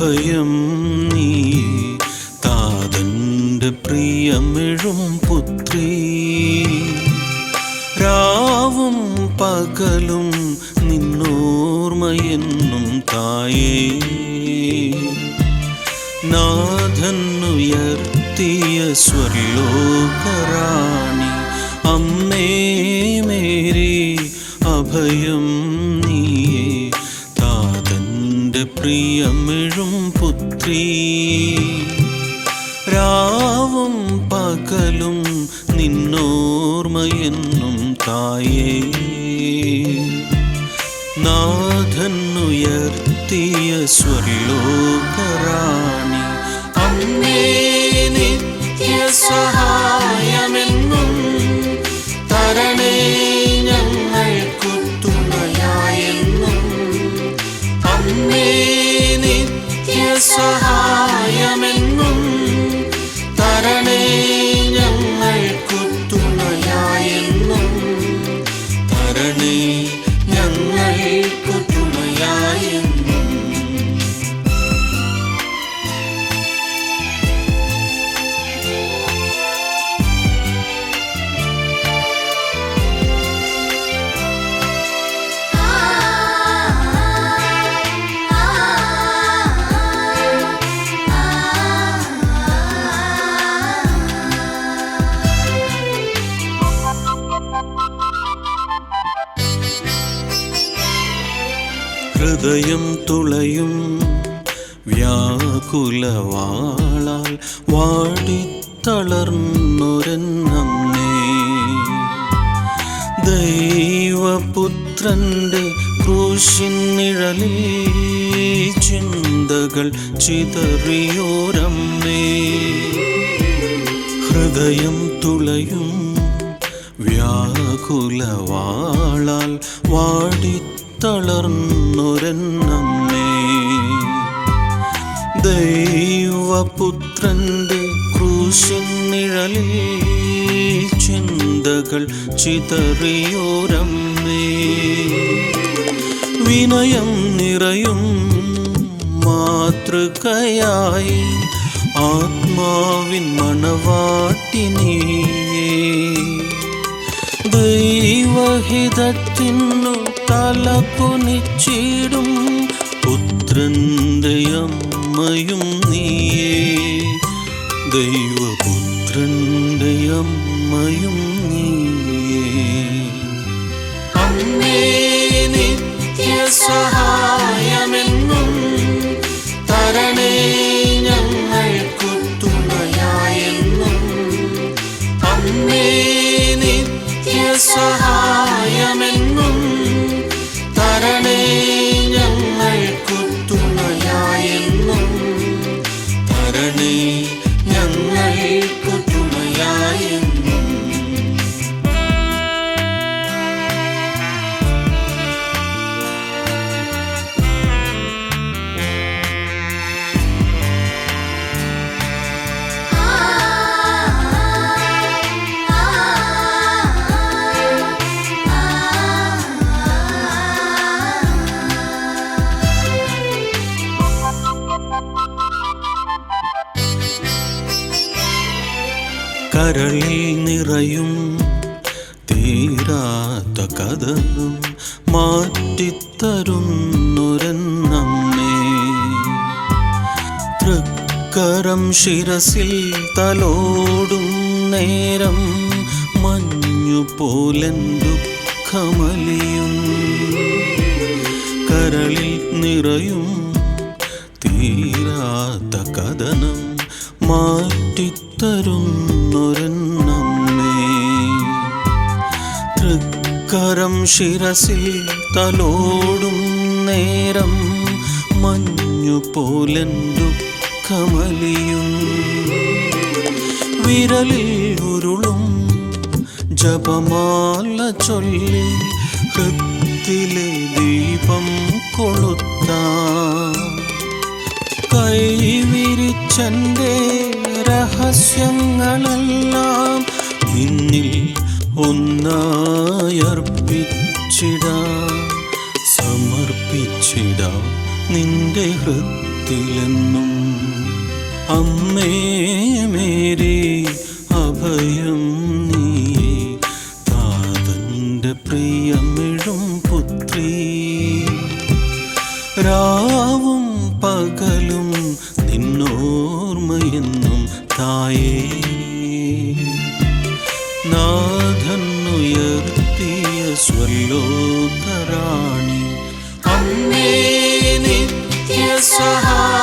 അഭയം നീ താതന്റെ പ്രിയമിഴും പുത്രി. രാവും പകലും നിന്നോർമയെന്നും തായേ. നാഥന്നുയർത്തിയ സ്വർലോകറാണി അമ്മേ മേരി അഭയം പ്രിയമിഴും പുത്രി. രാവും പകലും നിന്നോർമയെന്നും തായേ. നാഥന്നുയർത്തിയ സ്വർലോകറാണി. അമ്മേ നിത്യ സഹായമെന്നും ഹൃദയം തുളയും വ്യാകുലവാളാൽ വാടിത്തളർന്നൊരെന്നമ്മേ ദൈവപുത്രന്റെ ക്രൂശിൻ നിഴലിൽ ചിന്തകൾ ചിതറിയോരമ്മേ. ഹൃദയം തുളയും വ്യാകുലവാളാൽ വാടിത്തളർന്നൊരെന്നമ്മേ ദൈവപുത്രന്റെ ക്രൂശിൻ നിഴലിൽ ചിന്തകൾ ചിതറിയോരമ്മേ. വിനയം നിറയും മാതൃകയായി ആത്മാവിൻ മണവാട്ടിനീ ദൈവഹിതത്തിനു തല കുനിച്ചിടും അമ്മയും നീയേ. ദൈവപുത്രന്റെ അമ്മയും നീയേ. അമ്മേ നിത്യ സഹായമെന്നും തരണേ ഞങ്ങൾക്കു തുണയായെന്നും. അമ്മേ നിത്യ സഹായമെന്നും കരളിൽ നിറയും തീരാത്ത കഥകളും മാറ്റിത്തരുന്നൊരെന്നമ്മേ തൃക്കരം ശിരസിൽ തലോടും നേരം മഞ്ഞു പോലെ ദുഃഖമലിയും. കരളിൽ നിറയും തീരാത്ത കഥനം മാറ്റിത്തരുന്നൊരെന്നമ്മേ തൃക്കരം ശിരസിൽ തലോടും നേരം മഞ്ഞുപോലെ ദുഃഖമലിയും. വിരലിൽ ഉരുളും ജപമാല ചൊല്ലി ഹൃത്തിലെ ദീപം കൊളുത്താം. കൈവിരിച്ചന്റെ രഹസ്യങ്ങളെല്ലാം നിന്നിൽ ഒന്നായർപ്പിച്ചിടാം. സമർപ്പിച്ചിടാം നിന്റെ ഹൃത്തിലെന്നും. അമ്മേ മേരി അഭയം ഉയർത്തിയ സ്വല്ലോകറാണി അമ്മേ നിത്യ സഹായമെന്നും